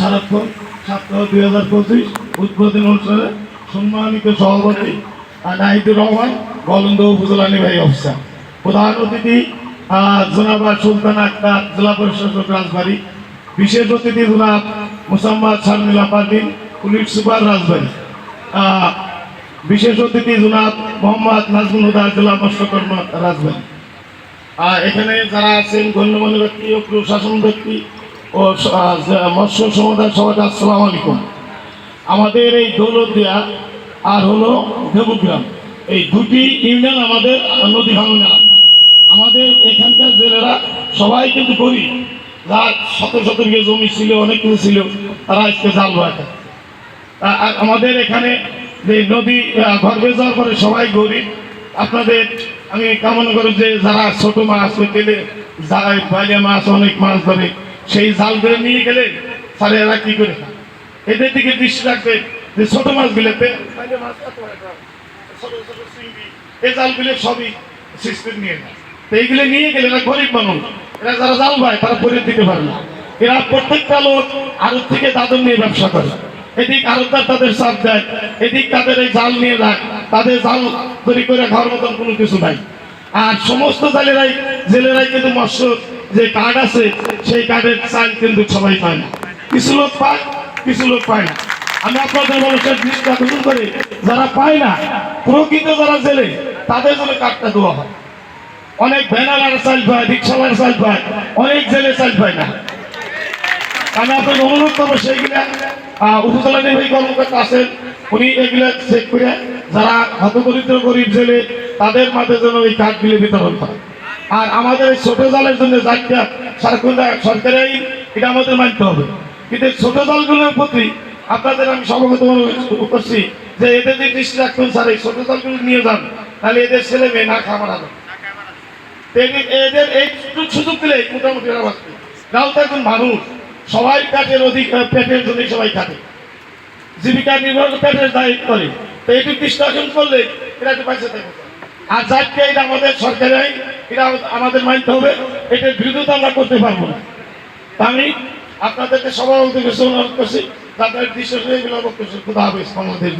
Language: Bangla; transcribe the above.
সারাক্ষণ সপ্তাহ দুই হাজার পঁচিশ উদ্বোধন অনুষ্ঠানে সম্মানিত সভাপতি নাহিদুর রহমান, গলন্দ অফিসার। প্রধান অতিথি জনাবা সুলতান আক্তার, জেলা প্রশাসক রাজবাড়ী। বিশেষ অতিথি জনাব মোসাম্মদ শারমিলা পারদিন পুলিশ সুপার রাজবাড়ী। বিশেষ অতিথি জনাব মোহাম্মদ নাজমুল হুদা, জেলা মৎস্যকর্ম রাজবাড়ী। এখানে যারা আছেন, গণ্যমান্য ব্যক্তি ও প্রশাসন ব্যক্তি ও যে- মৎস্য সমুদায় সবাইকে আসসালামু আলাইকুম। আমাদের এই দৌলতদিয়া আর হলো দেবগ্রাম। এই দুটি ইউনিয়ন আমাদের নদী ভাঙন আমাদের এখানকার জেলেরা সবাই কিন্তু গরিব। যার শত শত বিঘে জমি ছিল, অনেক কিছু ছিল, তারা আজকে জাল রাখে আ- আ- আমাদের এখানে যে নদী গর্ভে যাওয়ার পরে সবাই গরিব। আপনাদের, আমি কামনা করি যে যারা ছোট মাছ পেলে যায়, বাইরে মাছ, অনেক মাছ ধরে সেই জাল ধরে নিয়ে গেলে স্যারে এরা কি করে? এদের দিকে দৃষ্টি রাখবে যে ছোট মাছ গুলোতে বাইরে মাছ কত এটা? ছোট ছোট এই জালগুলো সবই সিস্টেম নিয়ে যায় তো এইগুলো নিয়ে গেলে এরা গরিব মানুষ। এরা যারা জাল ভাই তারা পরে দিতে পারে না। এরা প্রত্যেকটা লোক আরব থেকে দাদন নিয়ে ব্যবসা করে। এদিক আরবদার তাদের চাপ দেয়, এদিক তাদের এই জাল নিয়ে যায় তাদের জাল তৈরি করে খাওয়ার মতন কোনো কিছু নাই। আর সমস্ত জালেরাই জেলেরাই কিন্তু মৎস্য যে কার্ড আছে, সেই কার্ডের চাল কিন্তু সবাই পায় না। কিছু লোক পায়, কিছু লোক পায় না। আমি আপনাদের মানুষের দৃষ্টি আকর্ষণ করে, যারা পায় না, প্রকৃত যারা জেলে, তাদের জন্য কার্ডটা দেওয়া হয়। অনেক ভ্যানালার চাল পায়, রিক্সাওয়ালার চাল পায়, অনেক জেলে চাল পায় না। আমি আপনাকে অনুরোধ করব, সেইগুলা উপজেলা নির্বাহী কর্মকর্তা আছেন, উনি এগুলা চেক করে, যারা হতদরিদ্র গরিব জেলে, তাদের মাঝে যেন এই কার্ডগুলি বিতরণ করে আর আমাদের ছোট দলের জন্য যাত্রা সারকুন্দা সরকারি আইন, এটা আমাদের মানতে হবে। কিন্তু ছোট জালগুলোর প্রতি আপনাদের আমি অনুরোধ করছি যে এদের যে দৃষ্টি রাখবেন স্যার এই ছোট দলগুলো নিয়ে যান তাহলে এদের ছেলে মেয়ে না মারা এদের- এই সুযোগ- দিলে মোটামুটি এরা বাঁচবে। গাঁও তো একজন মানুষ সবাই পেটের অধিক পেটের জন্য সবাই খাটে জীবিকা নির্ভর পেটের দায়িত্ব করে। তো এটি দৃষ্টাসন করলে এরা একটু পয়সা থাকবে আর যাকে এটা আমাদের সরকারের, এটা আমাদের মানতে হবে, এটার বিরুদ্ধে আমরা করতে পারব না। আমি আপনাদেরকে সবার অনুরোধ করছি তাদের দৃশ্য খুদা হবে আমাদের